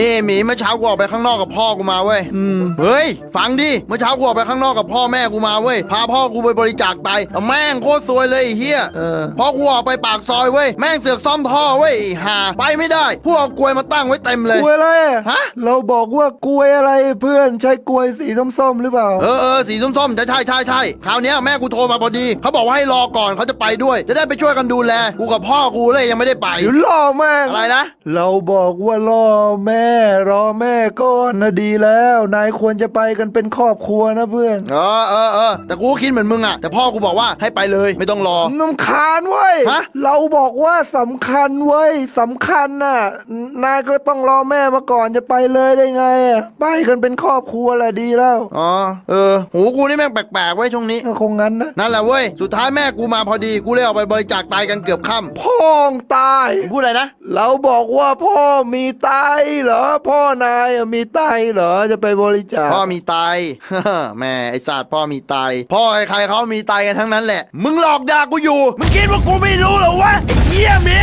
เฮ้หมีเมื่อเช้ากูออกไปข้างนอกกับพ่อกูมาเว้ยอืมเฮ้ยฟังดิเมื่อเช้ากูออกไปข้างนอกกับพ่อแม่กูมาเว้ยพาพ่อกูไปบริจาคไตแต่แม่งโคตรซวยเลยไอ้เฮียเออพอกูออกไปปากซอยเว้ยแม่งเสือกซ่อมท่อเว้ยไอ้ห่าไปไม่ได้ พวกเอากลวยมาตั้งไว้เต็มเลย กล้วยอะไรอะฮะ เราบอกว่ากล้วยอะไรเพื่อนใช่กล้วยสีส้มๆหรือเปล่า เออเออสีส้มๆใช่ใช่ใช่ใช่คราวเนี้ยแม่กูโทรมาพอดี เขาบอกว่าให้รอก่อนเขาจะไปด้วย จะได้ไปช่วยกันดูแล กูกับพ่อกูเลยยังไม่ได้ไป เดี๋ยวล่อแม่งอะไรนะ เราบอกว่าล่อแม่รอแม่ก่อนนะดีแล้ว นายควรจะไปกันเป็นครอบครัวนะเพื่อนเออเออเออแต่กูก็คิดเหมือนมึงอะแต่พ่อกูบอกว่าให้ไปเลยไม่ต้องรอ น้ำคาญเว้ยฮะ เราบอกว่าสำคัญเว้ยสำคัญน่ะ นายก็ต้องรอแม่มาก่อนจะไปเลยได้ไงอะไปกันเป็นครอบครัวแหละดีแล้วอ๋อเออ หูกูนี่แม่งแปลกๆไว้ยช่วงนี้ ก็คงงั้นนะ นั่นแหละเว้ย สุดท้ายแม่กูมาพอดีกูเลยออกไปบริจาคไตกันเกือบค่ำพ่องตายพูดอะไรนะ เราบอกว่าพ่อมีไตเหรอพ่อนายมีไตเหรอจะไปบริจาคพ่อมีไตแม่ไอศาสตร์พ่อมีไต พ่อใครๆเขามีไตกันทั้งนั้นแหละ มึงหลอกด่ากูอยู่ มึงคิดว่ากูไม่รู้เหรอวะไอ้เหี้ยมี